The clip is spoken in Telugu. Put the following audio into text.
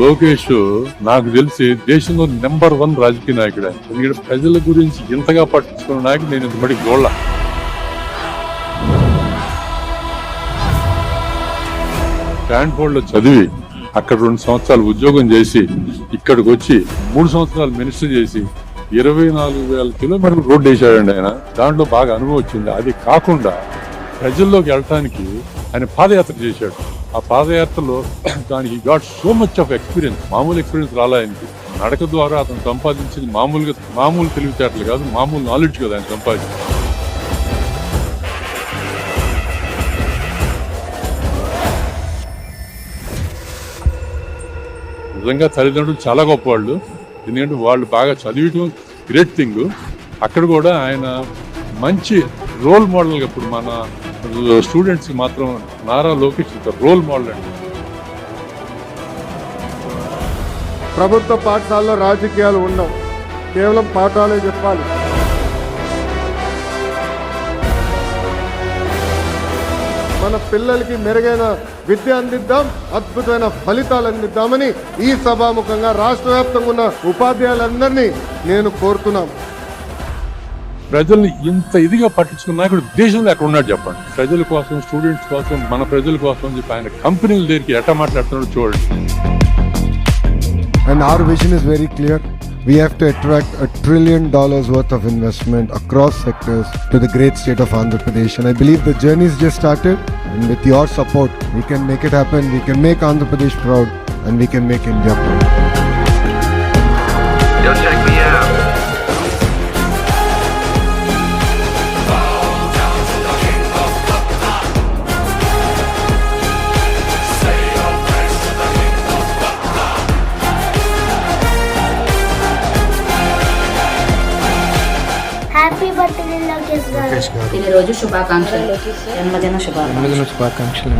లోకేష్ నాకు తెలిసి దేశంలో నెంబర్ వన్ రాజకీయ నాయకుడు. ఆయన ఎందుకంటే ప్రజల గురించి ఇంతగా పట్టించుకున్న నాయకుడు నేను ఇంతమటికి గోళ్ళ స్టాన్ఫోర్డ్లో చదివి అక్కడ రెండు సంవత్సరాలు ఉద్యోగం చేసి ఇక్కడికి వచ్చి మూడు సంవత్సరాలు మినిస్టర్ చేసి ఇరవై నాలుగు వేల కిలోమీటర్లు రోడ్డు వేసాడండి ఆయన. దాంట్లో బాగా అనుభవం వచ్చింది. అది కాకుండా ప్రజల్లోకి వెళ్ళటానికి ఆయన పాదయాత్ర చేశాడు. ఆ పాదయాత్రలో దానికి got so much of experience మామూలు ఎక్స్పీరియన్స్ రాలే ఆయనకి. నడక ద్వారా అతను సంపాదించింది మామూలుగా మామూలు తెలివితేటలు కాదు మామూలు నాలెడ్జ్ కదా ఆయన సంపాదించింది. నిజంగా తల్లిదండ్రులు చాలా గొప్పవాళ్ళు. ఎందుకంటే వాళ్ళు బాగా చదివటం గ్రేట్ థింగ్ అక్కడ కూడా ఆయన మంచి రోల్ మోడల్ ఇప్పుడు మన స్టూడెంట్స్ మాత్రం నారా లోకేష్ రోల్ మోడల్ అండి. ప్రభుత్వ పాఠశాలలో రాజకీయాలు ఉండవు. కేవలం పాఠాలే చెప్పాలి. మన పిల్లలకి మెరుగైన విద్య అందిద్దాం అద్భుతమైన ఫలితాలు అందిద్దామని ఈ సభాముఖంగా రాష్ట్ర వ్యాప్తంగా ఉన్న ఉపాధ్యాయులందరినీ నేను కోరుతున్నాను. ప్రజల్ని ఇంత ఇదిగా పట్టించుకున్న నాయకుడు దేశంలో ఎక్కడ ఉన్నాడు చెప్పండి ప్రజల కోసం స్టూడెంట్స్ కోసం మన ప్రజల కోసం అని చెప్పి ఆయన కంపెనీల దగ్గరికి ఎట్లా మాట్లాడుతున్నాడు చూడండి And our vision is very clear. We have to attract a trillion dollars worth of investment across sectors to the great state of Andhra Pradesh. And I believe the journey has just started. And with your support, we can make it happen. We can make Andhra Pradesh proud and we can make India proud. Lokesh గారు. ఇది రోజు శుభాకాంక్షలు. జన్మదిన శుభాకాంక్షలు. జన్మదిన శుభాకాంక్షలు